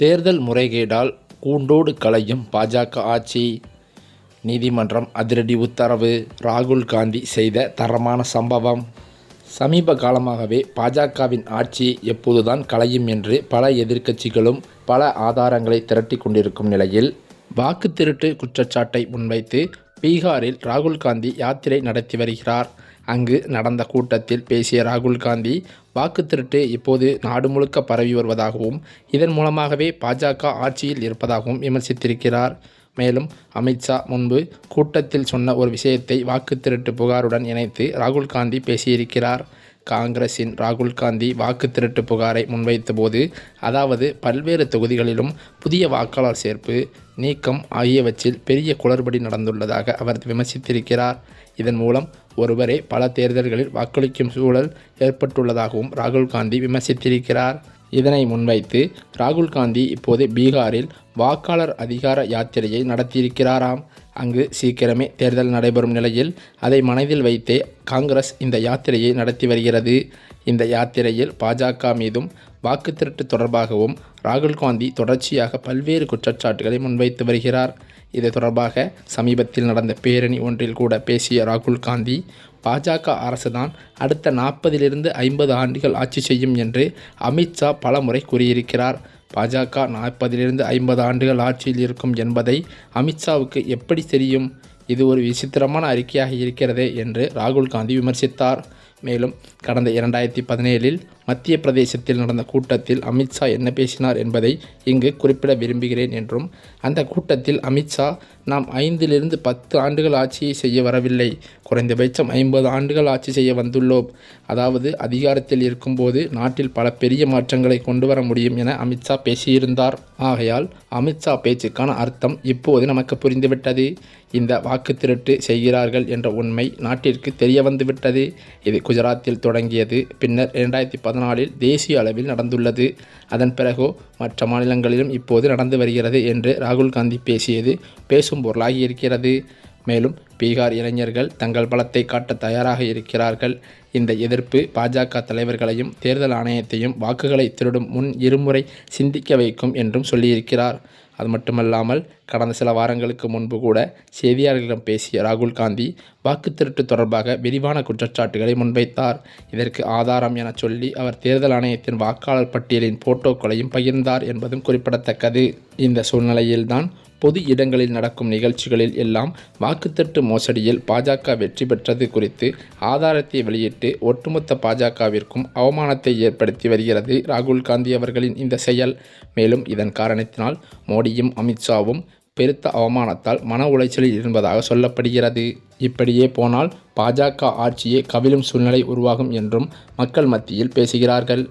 தேர்தல் முறைகேடால் கூண்டோடு கலையும் பாஜக ஆட்சி. நீதிமன்றம் அதிரடி உத்தரவு. ராகுல் காந்தி செய்த தரமான சம்பவம். சமீப காலமாகவே பாஜகவின் ஆட்சி எப்போதுதான் கலையும் என்று பல எதிர்க்கட்சிகளும் பல ஆதாரங்களை திரட்டி கொண்டிருக்கும் நிலையில் வாக்கு திருட்டு குற்றச்சாட்டை முன்வைத்து பீகாரில் ராகுல் காந்தி யாத்திரை நடத்தி வருகிறார். அங்கு நடந்த கூட்டத்தில் பேசிய ராகுல் காந்தி வாக்கு திருட்டு இப்போது நாடு முழுக்க பரவி வருவதாகவும் இதன் மூலமாகவே பாஜக ஆட்சியில் இருப்பதாகவும் விமர்சித்திருக்கிறார். மேலும் அமித்ஷா முன்பு கூட்டத்தில் சொன்ன ஒரு விஷயத்தை வாக்கு திருட்டு புகாருடன் இணைத்து ராகுல் காந்தி பேசியிருக்கிறார். காங்கிரசின் ராகுல் காந்தி வாக்கு திருட்டு புகாரை முன்வைத்தபோது அதாவது பல்வேறு தொகுதிகளிலும் புதிய வாக்காளர் சேர்ப்பு நீக்கம் ஆகியவற்றில் பெரிய குளறுபடி நடந்துள்ளதாக அவர் விமர்சித்திருக்கிறார். இதன் மூலம் ஒருவரே பல தேர்தல்களில் வாக்களிக்கும் சூழல் ஏற்பட்டுள்ளதாகவும் ராகுல் காந்தி விமர்சித்திருக்கிறார். இதனை முன்வைத்து ராகுல் காந்தி இப்போது பீகாரில் வாக்காளர் அதிகார யாத்திரையை நடத்தியிருக்கிறாராம். அங்கு சீக்கிரமே தேர்தல் நடைபெறும் நிலையில் அதை மனதில் வைத்தே காங்கிரஸ் இந்த யாத்திரையை நடத்தி வருகிறது. இந்த யாத்திரையில் பாஜக மீதும் வாக்கு திருட்டு தொடர்பாகவும் ராகுல் காந்தி தொடர்ச்சியாக பல்வேறு குற்றச்சாட்டுகளை முன்வைத்து வருகிறார். இது தொடர்பாக சமீபத்தில் நடந்த பேரணி ஒன்றில் கூட பேசிய ராகுல் காந்தி பாஜக அரசுதான் அடுத்த நாற்பதிலிருந்து ஐம்பது ஆண்டுகள் ஆட்சி செய்யும் என்று அமித்ஷா பலமுறை கூறியிருக்கிறார். பாஜக நாற்பதிலிருந்து ஐம்பது ஆண்டுகள் ஆட்சியில் இருக்கும் என்பதை அமித்ஷாவுக்கு எப்படி தெரியும்? இது ஒரு விசித்திரமான அறிக்கையாக இருக்கிறதே என்று ராகுல் காந்தி விமர்சித்தார். மேலும் கடந்த இரண்டாயிரத்தி பதினேழில் மத்திய பிரதேசத்தில் நடந்த கூட்டத்தில் அமித்ஷா என்ன பேசினார் என்பதை இங்கு குறிப்பிட விரும்புகிறேன் என்றும் அந்த கூட்டத்தில் அமித்ஷா நாம் ஐந்திலிருந்து பத்து ஆண்டுகள் ஆட்சியை செய்ய வரவில்லை. குறைந்தபட்சம் ஐம்பது ஆண்டுகள் ஆட்சி செய்ய வந்துள்ளோம். அதாவது அதிகாரத்தில் இருக்கும்போது நாட்டில் பல பெரிய மாற்றங்களை கொண்டு வர முடியும் என அமித்ஷா பேசியிருந்தார். ஆகையால் அமித்ஷா பேச்சுக்கான அர்த்தம் இப்போது நமக்கு புரிந்துவிட்டது. இந்த வாக்கு திருட்டு செய்கிறார்கள் என்ற உண்மை நாட்டிற்கு தெரிய வந்துவிட்டது. இது குஜராத்தில் தொடங்கியது. பின்னர் இரண்டாயிரத்தி பதினாலில் தேசிய அளவில் நடந்துள்ளது. அதன் பிறகோ மற்ற மாநிலங்களிலும் இப்போது நடந்து வருகிறது என்று ராகுல் காந்தி பேசியது. பேசும் பொருளாகி இருக்கிறது. மேலும் பீகார் இளைஞர்கள் தங்கள் பலத்தை காட்ட தயாராக இருக்கிறார்கள். இந்த எதிர்ப்பு பாஜக தலைவர்களையும் தேர்தல் ஆணையத்தையும் வாக்குகளை திருடும் முன் இருமுறை சிந்திக்க வைக்கும் என்றும் சொல்லியிருக்கிறார். அது மட்டுமல்லாமல் கடந்த சில வாரங்களுக்கு முன்பு கூட செய்தியாளர்களிடம் பேசிய ராகுல் காந்தி வாக்கு திருட்டு தொடர்பாக விரிவான குற்றச்சாட்டுகளை முன்வைத்தார். இதற்கு ஆதாரம் என சொல்லி அவர் தேர்தல் ஆணையத்தின் வாக்காளர் பட்டியலின் போட்டோக்களையும் பகிர்ந்தார் என்பதும் குறிப்பிடத்தக்கது. இந்த சூழ்நிலையில்தான் பொது இடங்களில் நடக்கும் நிகழ்ச்சிகளில் எல்லாம் வாக்குத்தட்டு மோசடியில் பாஜக வெற்றி பெற்றது குறித்து ஆதாரத்தை வெளியிட்டு ஒட்டுமொத்த பாஜகவிற்கும் அவமானத்தை ஏற்படுத்தி வருகிறது. ராகுல் காந்தி அவர்களின் இந்த செயல் மேலும் இதன் காரணத்தினால் மோடியும் அமித்ஷாவும் பெருத்த அவமானத்தால் மன உளைச்சலில் இருப்பதாக சொல்லப்படுகிறது. இப்படியே போனால் பாஜக ஆட்சியே கவிழும் சூழ்நிலை உருவாகும் என்றும் மக்கள் மத்தியில் பேசுகிறார்கள்.